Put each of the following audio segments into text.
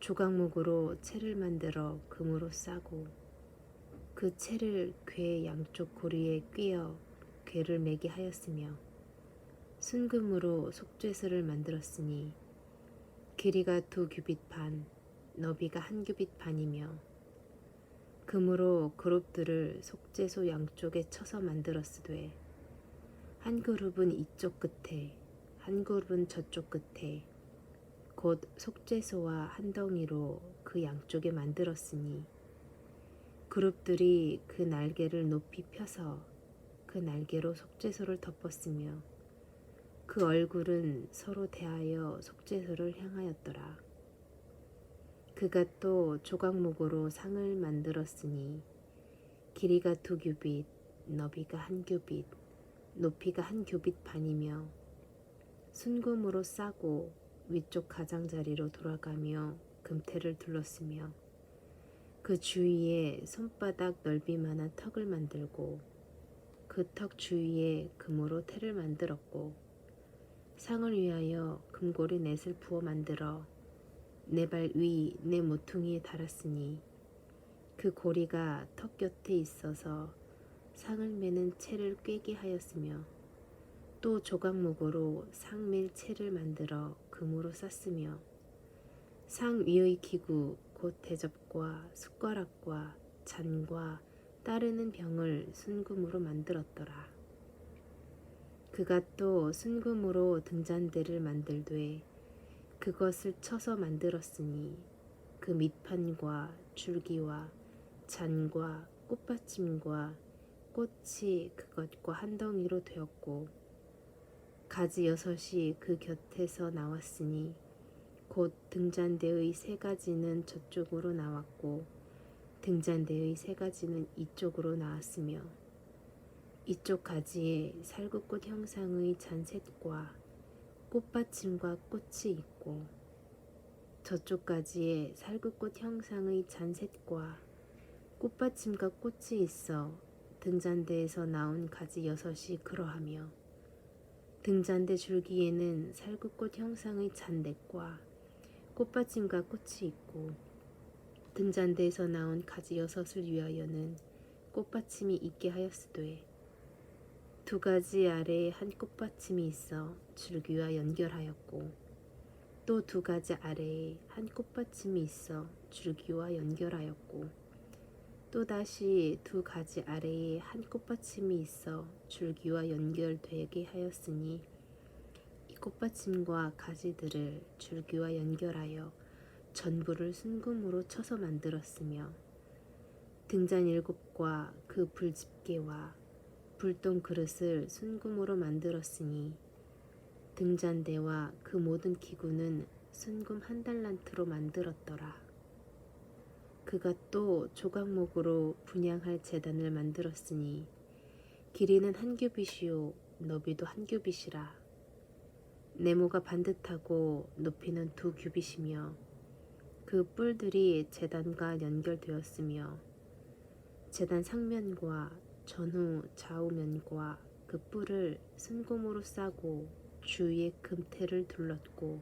조각목으로 채를 만들어 금으로 싸고 그 채를 궤 양쪽 고리에 꿰어 궤를 매게 하였으며 순금으로 속죄소를 만들었으니 길이가 두 규빗 반, 너비가 한 규빗 반이며 금으로 그룹들을 속죄소 양쪽에 쳐서 만들었으되 한 그룹은 이쪽 끝에 한 그룹은 저쪽 끝에 곧 속죄소와 한 덩이로 그 양쪽에 만들었으니 그룹들이 그 날개를 높이 펴서 그 날개로 속죄소를 덮었으며 그 얼굴은 서로 대하여 속죄소를 향하였더라. 그가 또 조각목으로 상을 만들었으니 길이가 두 규빗, 너비가 한 규빗, 높이가 한 규빗 반이며 순금으로 싸고 위쪽 가장자리로 돌아가며 금태를 둘렀으며 그 주위에 손바닥 넓이만한 턱을 만들고 그 턱 주위에 금으로 태를 만들었고 상을 위하여 금고리 넷을 부어 만들어 내 발 위 내 모퉁이에 달았으니 그 고리가 턱 곁에 있어서 상을 매는 채를 꿰게 하였으며 또 조각목으로 상밀 채를 만들어 금으로 쌌으며 상 위의 기구 곧 대접과 숟가락과 잔과 따르는 병을 순금으로 만들었더라. 그가 또 순금으로 등잔대를 만들되 그것을 쳐서 만들었으니 그 밑판과 줄기와 잔과 꽃받침과 꽃이 그것과 한 덩이로 되었고 가지 여섯이 그 곁에서 나왔으니 곧 등잔대의 세 가지는 저쪽으로 나왔고 등잔대의 세 가지는 이쪽으로 나왔으며 이쪽 가지에 살구꽃 형상의 잔셋과 꽃받침과 꽃이 있고 저쪽 가지에 살구꽃 형상의 잔셋과 꽃받침과 꽃이 있어 등잔대에서 나온 가지 여섯이 그러하며 등잔대 줄기에는 살구꽃 형상의 잔댓과 꽃받침과 꽃이 있고 등잔대에서 나온 가지 여섯을 위하여는 꽃받침이 있게 하였으되 두 가지 아래에 한 꽃받침이 있어 줄기와 연결하였고 또 두 가지 아래에 한 꽃받침이 있어 줄기와 연결하였고 또 다시 두 가지 아래에 한 꽃받침이 있어 줄기와 연결되게 하였으니 이 꽃받침과 가지들을 줄기와 연결하여 전부를 순금으로 쳐서 만들었으며 등잔 일곱과 그 불집게와 불똥 그릇을 순금으로 만들었으니 등잔대와 그 모든 기구는 순금 한 달란트로 만들었더라. 그가 또 조각목으로 분양할 재단을 만들었으니 길이는 한 규빗이요 너비도 한 규빗이라. 네모가 반듯하고 높이는 두 규빗이며 그 뿔들이 재단과 연결되었으며 재단 상면과 전후 좌우면과 그 뿔을 순금으로 싸고 주위에 금태를 둘렀고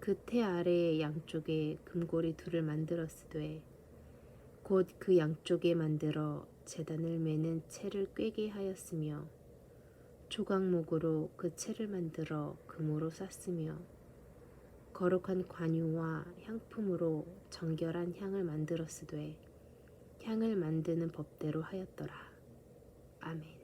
그 태 아래의 양쪽에 금고리 둘을 만들었으되 곧 그 양쪽에 만들어 재단을 매는 채를 꿰게 하였으며 조각목으로 그 채를 만들어 금으로 쌌으며 거룩한 관유와 향품으로 정결한 향을 만들었으되 향을 만드는 법대로 하였더라. 아멘.